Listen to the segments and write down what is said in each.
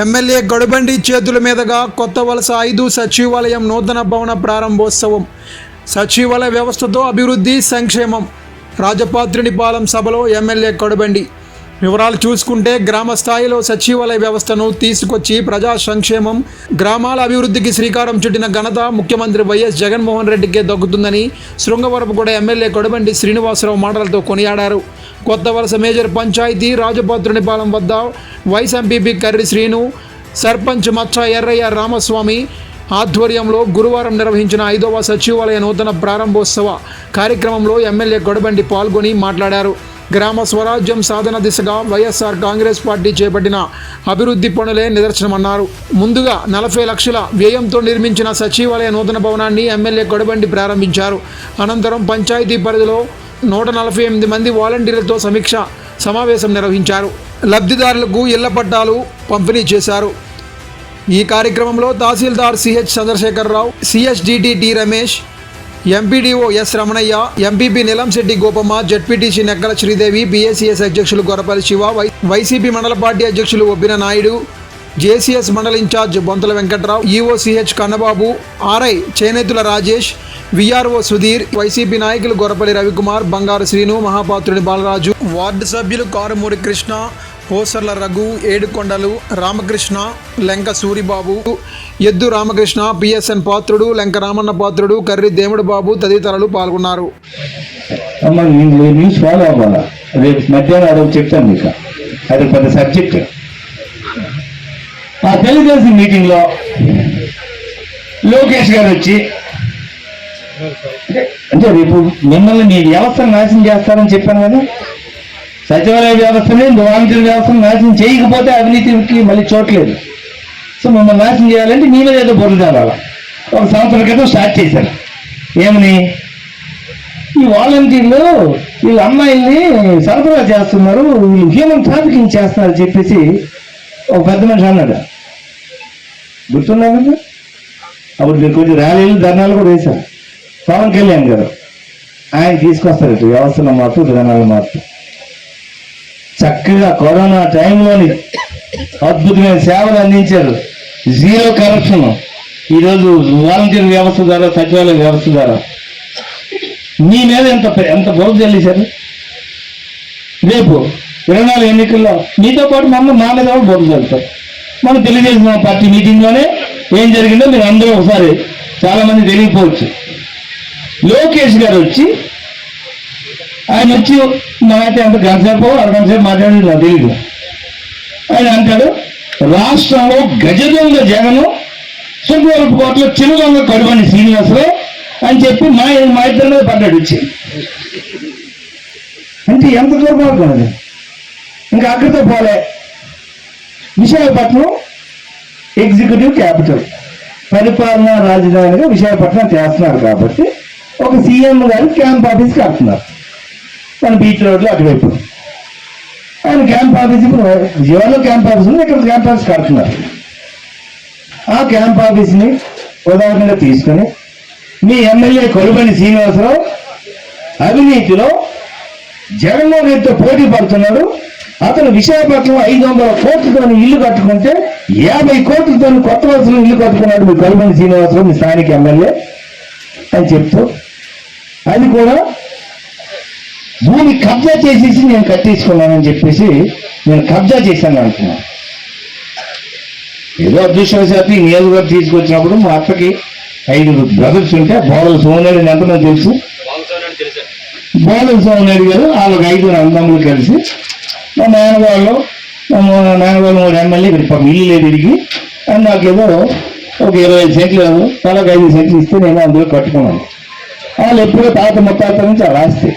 MLA గడుబండి చేతుల మీదుగా కొత్త వలస ఐదు సచివాలయం నూతన భవన ప్రారంభోత్సవం. సచివాలయ వ్యవస్థతో అభివృద్ధి సంక్షేమం. రాజపాత్రునిపాలెం సభలో ఎమ్మెల్యే కొడబండి వివరాలు చూసుకుంటే గ్రామ స్థాయిలో సచివాలయ వ్యవస్థను తీసుకొచ్చి ప్రజా సంక్షేమం గ్రామాల అభివృద్ధికి శ్రీకారం చుట్టిన ఘనత ముఖ్యమంత్రి వైఎస్ జగన్మోహన్ రెడ్డికే దక్కుతుందని శృంగవరపుగూడ ఎమ్మెల్యే కొడబండి శ్రీనివాసరావు మాటలతో కొనియాడారు. కొత్త వలస మేజర్ పంచాయతీ రాజపాత్రునిపాలెం వద్ద వైస్ ఎంపీపీ కర్రి శ్రీను సర్పంచ్ మచ్చ ఎర్రయ్య రామస్వామి ఆధ్వర్యంలో గురువారం నిర్వహించిన ఐదవ సచివాలయ నూతన ప్రారంభోత్సవ కార్యక్రమంలో ఎమ్మెల్యే గొడబండి పాల్గొని మాట్లాడారు. గ్రామ స్వరాజ్యం సాధన దిశగా వైఎస్ఆర్ కాంగ్రెస్ పార్టీ చేపట్టిన అభివృద్ధి పనులే నిదర్శనమన్నారు. ముందుగా నలభై లక్షల వ్యయంతో నిర్మించిన సచివాలయ నూతన భవనాన్ని ఎమ్మెల్యే కొడబండి ప్రారంభించారు. అనంతరం పంచాయతీ పరిధిలో నూట నలభై ఎనిమిది మంది వాలంటీర్లతో సమీక్ష సమావేశం నిర్వహించారు. లబ్ధిదారులకు ఇళ్ళ పట్టాలు పంపిణీ చేశారు. ఈ కార్యక్రమంలో తహసీల్దార్ CH Chandrasekhararao CHDT T Ramesh MPDO S Ramanayya MPP Nilamsetti Gopamma ZPTC Nekkala Sridevi BACS అధ్యక్షులు గొరపల్లి శివ వై వైసీపీ మండల పార్టీ అధ్యక్షులు ఒబ్బిన నాయుడు జేసీఎస్ మండల incharge Bonthala Venkatrao EOCH Kannababu RI Chenethula Rajesh VRO Sudheer YCP నాయకులు గొరపల్లి రవికుమార్ బంగారు శ్రీను మహాపాత్రుని బాలరాజు వార్డు సభ్యులు కారుమూరి కృష్ణ పోసర్ల రఘు ఏడుకొండలు రామకృష్ణ లెంక సూరిబాబు ఎద్దు Ramakrishna PSN Patrudu Lenka Ramanna Patrudu Karri Demudu Babu తదితరులు పాల్గొన్నారు. న్యూస్ ఫాలో అవ్వాలా? రేపు మధ్యాహ్నం చెప్తాను మీకు. అది పెద్ద సబ్జెక్ట్ ఆ తెలుగుదేశం మీటింగ్లో లోకేష్ గారు వచ్చి అంటే- అంటే రేపు మిమ్మల్ని మీ వ్యవస్థను నాశనం చేస్తారని చెప్పాను కదా? సచివాలయ వ్యవస్థని వాలంటీర్ వ్యవస్థను నాశనం చేయకపోతే అవినీతికి మళ్ళీ చోట్లేదు సో మమ్మల్ని నాశనం చేయాలంటే మీ మీద ఏదో బొరులు తేవాలా ఒక సంవత్సరం క్రితం స్టార్ట్ చేశారు. ఏమని? ఈ వాలంటీర్లు వీళ్ళ అమ్మాయిల్ని సరఫరా చేస్తున్నారు వీళ్ళు హ్యూమన్ ట్రాఫికింగ్ చేస్తున్నారు చెప్పేసి ఒక పెద్ద మనిషి అన్నాడు. గుర్తున్నా కదా అప్పుడు మీరు కొంచెం ర్యాలీలు ధర్నాలు కూడా వేశారు. పవన్ కళ్యాణ్ గారు. ఆయన తీసుకొస్తారు ఇటు వ్యవస్థల మార్పు విధానాల మార్పు చక్కగా కరోనా టైంలోని అద్భుతమైన సేవలు అందించారు. Zero corruption. ఈరోజు వాలంటీర్ వ్యవస్థ ద్వారా సచివాలయ వ్యవస్థ ద్వారా. మీ మీద ఎంత ఎంత బోధ చెల్లించారు రేపు ఇరవై నాలుగు ఎన్నికల్లో మీతో పాటు మమ్మల్ని మా మీద కూడా బోధ చల్లుతారు మనం తెలుగుదేశం పార్టీ మీటింగ్లోనే ఏం జరిగిందో మీరు అందరూ ఒకసారి చాలా మంది తెలియకపోవచ్చు. లోకేష్ గారు వచ్చి ఆయన వచ్చి మా అయితే ఎంత గంటసేపు అరగంటసేపు మాట్లాడి నాకు తెలియదు ఆయన అంటాడు రాష్ట్రంలో గజదొంగ జగను సుబ్బవరపు కోటలో చిరుదొంగ కడుమని శ్రీనివాసరావు అని చెప్పి మా మా ఇద్దరి మీద పడ్డాడు వచ్చి. అంటే ఎంత దూరం ఇంకా అక్కడితో పోలే. Visakhapatnam executive capital. పరిపాలనా రాజధానిగా విశాఖపట్నం చేస్తున్నారు కాబట్టి ఒక సీఎం గారు క్యాంప్ ఆఫీస్ కడుతున్నారు మన బీచ్ రోడ్లో అటువైపు. ఆయన క్యాంప్ ఆఫీస్ ఇప్పుడు విజయవాడలో క్యాంప్ ఆఫీస్ ఉంది? ఇక్కడ క్యాంప్ ఆఫీస్ కడుతున్నారు. ఆ క్యాంప్ ఆఫీస్ని ఉదాహరణగా తీసుకొని మీ ఎమ్మెల్యే కొలుబని శ్రీనివాసరావు అవినీతిలో జగన్మోహన్ రెడ్డితో పోటీ పడుతున్నాడు. అతను విశాఖపట్నం ఐదు వందల కోట్లతో ఇల్లు కట్టుకుంటే యాభై కోట్లతో కొత్త వలసలో ఇల్లు కట్టుకున్నాడు మీ కొలుబని శ్రీనివాసరావు మీ స్థానిక ఎమ్మెల్యే అని చెప్తూ అది కూడా భూమి కబ్జా చేసేసి నేను కట్టేసుకున్నానని చెప్పేసి నేను కబ్జా చేశాను అంటున్నాను ఏదో అదృష్టవశాత్తు నియోజకవర్గం తీసుకొచ్చినప్పుడు మా అక్కకి ఐదుగురు బ్రదర్స్ ఉంటే బోడలు సోమనాయుడు నాకు తెలుసు? బోడల సోమనాయుడు గారు వాళ్ళకి ఐదుగురు అందములు కలిసి మా నాన్నవాళ్ళు మా నాన్నవాళ్ళు మూడు ఎమ్మెల్యే ఇక్కడ పాపం ఇల్లు తిరిగి అండ్ నాకు ఏదో ఒక ఇరవై ఐదు సెంట్లు తలకు ఐదు సెంట్లు ఇస్తే నేను అందులో కట్టుకున్నాను. వాళ్ళు ఎప్పుడో తాత ముత్తాత నుంచి అలా రాస్తే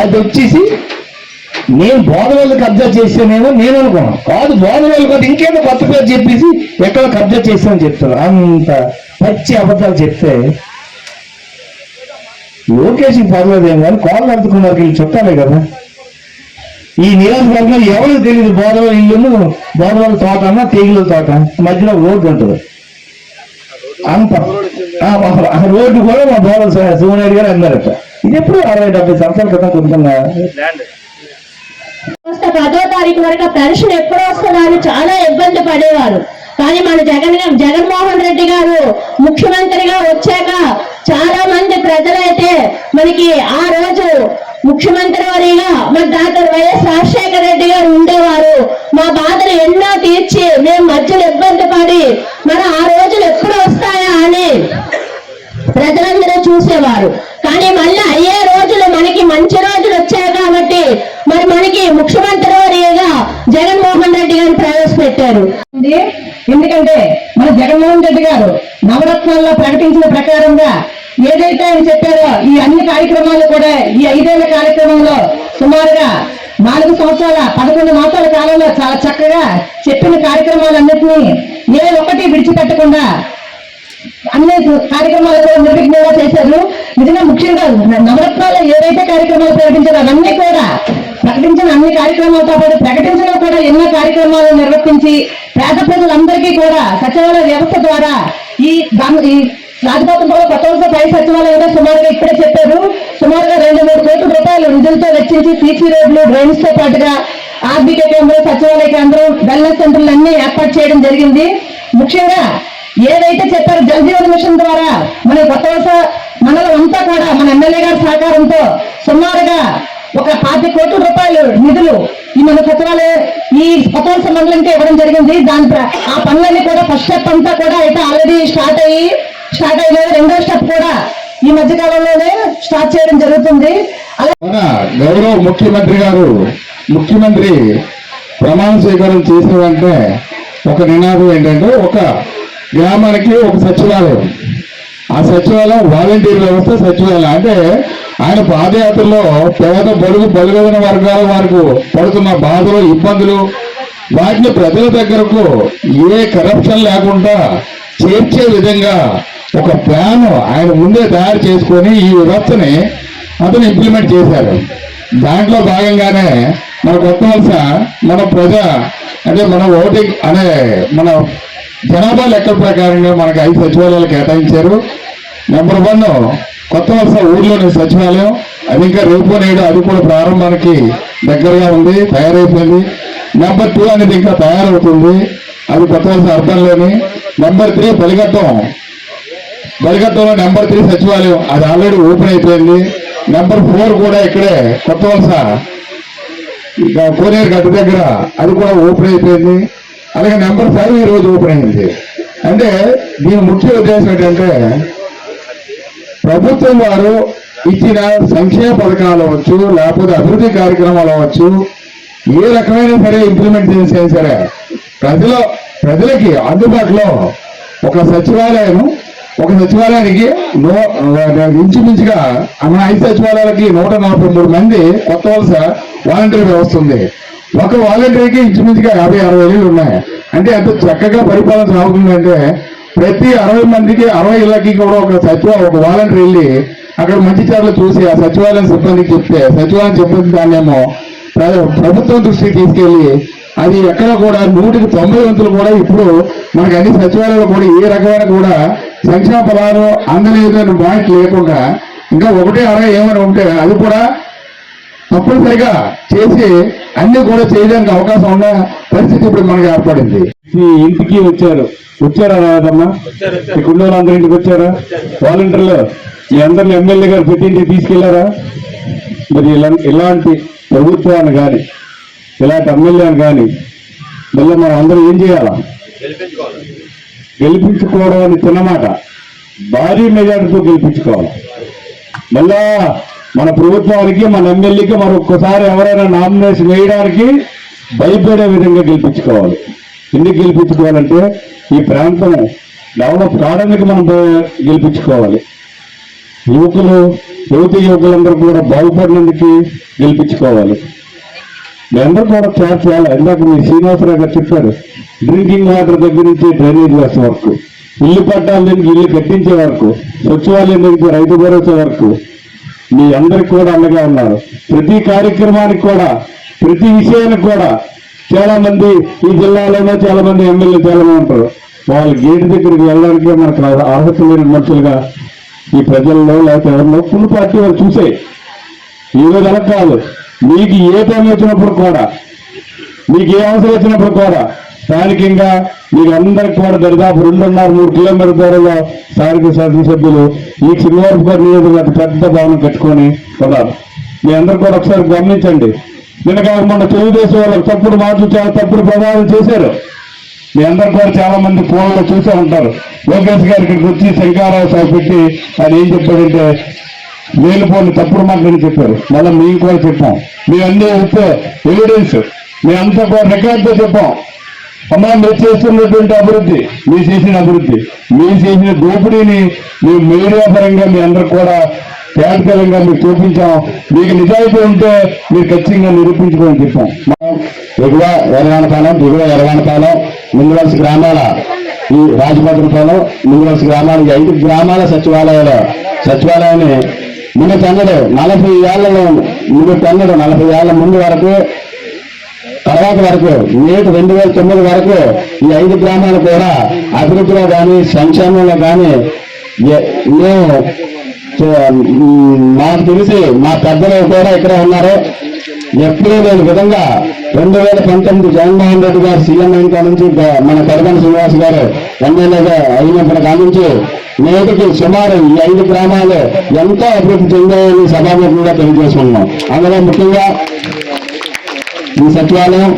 అది వచ్చేసి నేను బోధవాళ్ళు కబ్జా చేశానేమో నేను అనుకున్నాను. కాదు బోధవాళ్ళు కాదు ఇంకేదో కొత్త పేరు చెప్పేసి ఎక్కడ కబ్జా చేశానని చెప్తారు అంత పచ్చి అబద్ధాలు చెప్తే లోకేష్ పర్లేదేం కానీ కాళ్ళు అందుకున్నారు వీళ్ళు చుట్టాలే కదా. ఈ నియోజకవర్గంలో ఎవరికి తెలియదు బోధవాళ్ళ ఇల్లును బోధవాళ్ళ తోట అన్న తీగుల తోట మధ్యలో రోడ్డు ఉంటుంది. అంత. రోడ్డు కూడా మా బోధన సుమనేరు గారు అన్నారట ఇది ఎప్పుడు అరవై డెబ్బై సంవత్సరాల క్రితం వస్తే పదో తారీఖు వరకు పెన్షన్ ఎప్పుడు వస్తుందా అని చాలా ఇబ్బంది పడేవారు. కానీ మన జగన్ జగన్మోహన్ రెడ్డి గారు ముఖ్యమంత్రిగా వచ్చాక చాలా మంది ప్రజలైతే మనకి ఆ రోజు ముఖ్యమంత్రి వారిగా మన డాక్టర్ వైఎస్ రాజశేఖర రెడ్డి గారు ఉండేవారు. మా బాధలు ఎన్నో తీర్చి మేము మధ్యలో ఇబ్బంది పడి మరి ఆ రోజులు ఎప్పుడు వస్తాయా అని ప్రజలందరూ చూసేవారు. కానీ మళ్ళీ అయ్యే రోజులు మనకి మంచి రోజులు వచ్చాయి కాబట్టి మరి మనకి ముఖ్యమంత్రి వారిగా జగన్మోహన్ రెడ్డి గారు ప్రవేశపెట్టారు. ఎందుకంటే మన జగన్మోహన్ రెడ్డి గారు నవరత్నాల్లో ప్రకటించిన ప్రకారంగా ఏదైతే ఆయన చెప్పారో ఈ అన్ని కార్యక్రమాలు కూడా ఈ ఐదేళ్ళ కార్యక్రమంలో సుమారుగా నాలుగు సంవత్సరాల పదకొండు మాసాల కాలంలో చాలా చక్కగా చెప్పిన కార్యక్రమాలన్నింటినీ ఏ ఒక్కటి విడిచిపెట్టకుండా అన్ని కార్యక్రమాలు కూడా నిర్విఘ్నంగా చేశారు. నిజంగా ముఖ్యంగా నవరత్నాలు ఏవైతే కార్యక్రమాలు ప్రకటించారో అవన్నీ కూడా ప్రకటించిన అన్ని కార్యక్రమాలతో పాటు ప్రకటించిన కూడా ఎన్నో కార్యక్రమాలు నిర్వర్తించి పేద ప్రజలందరికీ కూడా సచివాలయ వ్యవస్థ ద్వారా ఈ దాని కూడా కొత్త వలస పై సచివాలయంలో సుమారుగా ఇప్పుడే చెప్పారు. సుమారుగా రెండు రూపాయలు నిధులతో వెచ్చించి సీసీ రోడ్లు డ్రైన్స్తో పాటుగా ఆర్బీకే కేంద్రం సచివాలయ కేంద్రం వెల్నెస్ సెంటర్లు అన్ని ఏర్పాటు చేయడం జరిగింది. ముఖ్యంగా ఏదైతే చెప్పారో జల్జీవన్ మిషన్ ద్వారా మన కొత్త వలస అంతా కూడా మన ఎమ్మెల్యే గారి సహకారంతో సుమారుగా ఒక పాతి కోట్ల రూపాయలు నిధులు ఈ మన సచివాలయ ఈ కొత్త వలస మండలంకి ఇవ్వడం జరిగింది. దాని ఆ పనులన్నీ కూడా ఫస్ట్ స్టెప్ అంతా కూడా అయితే ఆల్రెడీ స్టార్ట్ అయ్యి స్టార్ట్ అయ్యేది రెండో స్టెప్ కూడా ఈ మధ్య కాలంలోనే స్టార్ట్ చేయడం జరుగుతుంది. గౌరవ ముఖ్యమంత్రి గారు ముఖ్యమంత్రి ప్రమాణ స్వీకారం చేసిన వెంటనే ఒక నినాదం ఏంటంటే ఒక గ్రామానికి ఒక సచివాలయం. ఆ సచివాలయం వాలంటీర్ వ్యవస్థ సచివాలయం. అంటే ఆయన పాదయాత్రలో పేద బడుగు బలుగైన వర్గాల వారికి పడుతున్న బాధలు ఇబ్బందులు వాటిని ప్రజల దగ్గరకు ఏ కరప్షన్ లేకుండా చేర్చే విధంగా ఒక ప్లాన్ ఆయన ముందే తయారు చేసుకొని ఈ వ్యవస్థని అతను ఇంప్లిమెంట్ చేశారు దాంట్లో భాగంగానే మన కొత్త వలస మన ప్రజ అంటే మన ఓటింగ్ అనే మన జనాభా లెక్కల ప్రకారంగా మనకి ఐదు సచివాలయాలు కేటాయించారు. నెంబర్ వన్ కొత్త వలస ఊర్లోని సచివాలయం అది ఇంకా రేపు నేడు అది కూడా ప్రారంభానికి దగ్గరగా ఉంది తయారైపోయింది. నెంబర్ టూ అనేది ఇంకా తయారవుతుంది అది కొత్త వలస అర్బన్లోని. నెంబర్ త్రీ బలిఘట్టం బలిగట్టంలో నెంబర్ త్రీ సచివాలయం అది ఆల్రెడీ ఓపెన్ అయిపోయింది. నెంబర్ ఫోర్ కూడా ఇక్కడే కొత్త వలస. కోనేరు గట్టు దగ్గర అది కూడా ఓపెన్ అయిపోయింది. అలాగే నెంబర్ ఫైవ్ ఈ రోజు ఓపెన్ అయింది. అంటే దీని ముఖ్య ఉద్దేశం ఏంటంటే ప్రభుత్వం వారు ఇచ్చిన సంక్షేమ పథకాలు అవ్వచ్చు లేకపోతే అభివృద్ధి కార్యక్రమాలు అవ్వచ్చు ఏ రకమైన సరే ఇంప్లిమెంట్ చేసినా సరే ప్రజల ప్రజలకి అందుబాటులో ఒక సచివాలయం ఒక సచివాలయానికి ఇంచుమించుగా మన ఐదు సచివాలయాలకి నూట నలభై మూడు మంది కొత్త వలస వాలంటీర్ వ్యవస్థ ఉంది. ఒక వాలంటీర్కి ఇంచుమించుగా యాభై అరవై ఇళ్ళు ఉన్నాయి. అంటే ఎంత చక్కగా పరిపాలన సాగుతుందంటే ప్రతి అరవై మందికి అరవై ఇళ్ళకి కూడా ఒక సచివ ఒక వాలంటీర్ వెళ్ళి అక్కడ మంచి చర్యలు చూసి ఆ సచివాలయం సిబ్బందికి చెప్తే సచివాలయం చెప్పిన దాన్నేమో ప్రభుత్వం దృష్టికి తీసుకెళ్ళి అది ఎక్కడ కూడా నూటికి తొంభై వంతులు కూడా ఇప్పుడు మనకి అన్ని సచివాలయాలు కూడా ఏ రకమైన కూడా సంక్షేమ ఫలాలు అందలేదు అనే పాయింట్ లేకుండా ఇంకా ఒకటే అరవై ఏమైనా ఉంటే అది కూడా తప్పనిసరిగా చేసి అన్ని కూడా చేయడానికి అవకాశం ఉన్న పరిస్థితి ఇప్పుడు మనకి ఏర్పడింది. ఈ ఇంటికి వచ్చారు. వచ్చారా రాదమ్మా? కుండోలు అందరి ఇంటికి వచ్చారా? వాలంటీర్లు? మీ అందరిని ఎమ్మెల్యే గారు ప్రతి ఇంటికి తీసుకెళ్ళారా? మరి ఇలా- ఇలాంటి ప్రభుత్వాన్ని కానీ ఇలాంటి ఎమ్మెల్యేని కానీ మళ్ళీ మనం అందరం ఏం చేయాలా? గెలిపించుకోవడం అని చిన్నమాట భారీ మెజార్టీతో గెలిపించుకోవాలి. మళ్ళా మన ప్రభుత్వానికి మన ఎమ్మెల్యేకి మరొకసారి ఎవరైనా నామినేషన్ వేయడానికి భయపడే విధంగా గెలిపించుకోవాలి. ఎందుకు గెలిపించుకోవాలంటే ఈ ప్రాంతం డెవలప్ కావడానికి మనం గెలిపించుకోవాలి. యువకులు యువతి యువకులందరూ కూడా బాగుపడినందుకు గెలిపించుకోవాలి. మీ అందరూ కూడా చాలా చేయాలి. ఇందాక మీ శ్రీనివాసరావు గారు చెప్పారు డ్రింకింగ్ వాటర్ దగ్గర నుంచి డ్రైనేజ్ వ్యవస్థ వరకు ఇల్లు పట్టాల దగ్గర ఇల్లు కట్టించే వరకు సచివాలయం దగ్గర రైతు భరోసా వరకు మీ అందరికి కూడా అండగా ఉన్నారు. ప్రతి కార్యక్రమానికి కూడా ప్రతి విషయానికి కూడా చాలా మంది ఈ జిల్లాలోనే చాలా మంది ఎమ్మెల్యే చాలా మంది ఉంటారు. వాళ్ళ గేటు దగ్గరికి వెళ్ళడానికి మనకు అర్హత లేని మనుషులుగా ఈ ప్రజల్లో లేకపోతే ఎవరిలో ఫుల్ పార్టీ వాళ్ళు చూసే. ఈ రోజు అలా కాదు. మీకు ఏ పని వచ్చినప్పుడు కూడా మీకు ఏ అవసరం వచ్చినప్పుడు కూడా స్థానికంగా మీకు అందరికి కూడా దరిదాపు రెండున్నర మూడు కిలోమీటర్ల దూరంలో స్థానిక శాసనసభ్యులు ఈ శ్రీనివాసపురం నియోజకవర్గ పెద్ద భవనం కట్టుకొని ఉన్నారు. మీ అందరు కూడా ఒకసారి గమనించండి. నిన్న మొన్న తెలుగుదేశం వాళ్ళకి తప్పుడు మాటలు చాలా తప్పుడు ప్రభావం చేశారు. మీ అందరు కూడా చాలా మంది ఫోన్లో చూసే ఉంటారు. లోకేష్ గారికి వచ్చి శంకారావు సాగు పెట్టి ఆయన ఏం చెప్పాడంటే వేలుపోని తప్పుడు మాటలు చెప్పారు. మళ్ళీ మేము కూడా చెప్పాం. మీ అన్ని ఉప్పు ఎవిడెన్స్. మేమంతా కూడా రికార్డుతో చెప్పాం. అమ్మా మీరు చేస్తున్నటువంటి అభివృద్ధి మీరు చేసిన అభివృద్ధి. మీరు చేసిన దోపిడీని మేము మీడియా పరంగా మీ అందరు కూడా తేటతెల్లంగా మీకు చూపించాం. మీకు నిజాయితీ ఉంటే మీరు ఖచ్చితంగా నిరూపించుకోమని చెప్పాం. ఎగువ ఎరవానపాలెం దిగువ ఎరవానపాలెం ముందువలస గ్రామాల ఈ రాజభద్రపాలెం ముందువలస గ్రామాల ఐదు గ్రామాల సచివాలయాలు సచివాలయాన్ని ముందు తన్నడు నలభై ఏళ్ళలో ముందు తన్నడు నలభై ఏళ్ళ ముందు వరకు తర్వాత వరకు నేటి రెండు వేల తొమ్మిది వరకు ఈ ఐదు గ్రామాలు కూడా అభివృద్ధిలో కానీ సంక్షేమంలో కానీ మేము మాకు తెలిసి మా పెద్దలు కూడా ఇక్కడ ఉన్నారు. ఎప్పుడూ లేని విధంగా రెండు వేల పంతొమ్మిది జగన్మోహన్ రెడ్డి గారు సీఎం అయిన నుంచి మన కడగన శ్రీనివాస్ గారు ఎమ్మెల్యేగా అయినప్పటి కానుంచి నేటికి సుమారు ఈ ఐదు గ్రామాలు ఎంతో అభివృద్ధి చెందాయని సభాముఖంగా తెలియజేసుకున్నాం. అందులో ముఖ్యంగా ఈ సచివాలయం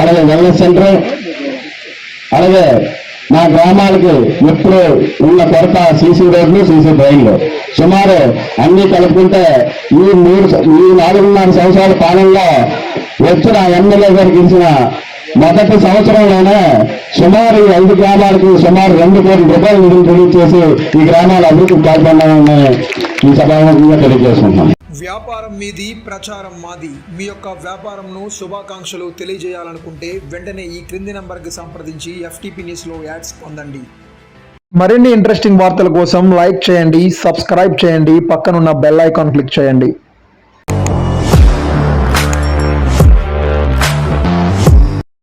అలాగే వెల్నెస్ సెంటర్ అలాగే మా గ్రామాలకి ఎప్పుడు ఉన్న కొరత సీసీ రోడ్లు సీసీ డ్రైన్లు. సుమారు అన్ని కలుపుకుంటే ఈ మూడు ఈ నాలుగున్నర సంవత్సరాల పాలనలో వచ్చిన ఎమ్మెల్యే గారికి ఇచ్చిన మొదటి సంవత్సరంలోనే సుమారు ఈ ఐదు గ్రామాలకి సుమారు రెండు కోట్ల రూపాయలు నిధులు రిలీజ్ చేసి ఈ గ్రామాల అభివృద్ధికి పాల్పడినామని ఈ సభాముఖంగా తెలియజేసుకుంటున్నాం వ్యాపారం మీది ప్రచారం మాది. మీ యొక్క వ్యాపారంను శుభాకాంక్షలు తెలియజేయాలనుకుంటే వెంటనే ఈ క్రింది నంబర్కి సంప్రదించి ఎఫ్టీపీ న్యూస్లో యాడ్స్ పొందండి. మరిన్ని ఇంట్రెస్టింగ్ వార్తల కోసం లైక్ చేయండి సబ్స్క్రైబ్ చేయండి పక్కనున్న బెల్ ఐకాన్ క్లిక్ చేయండి.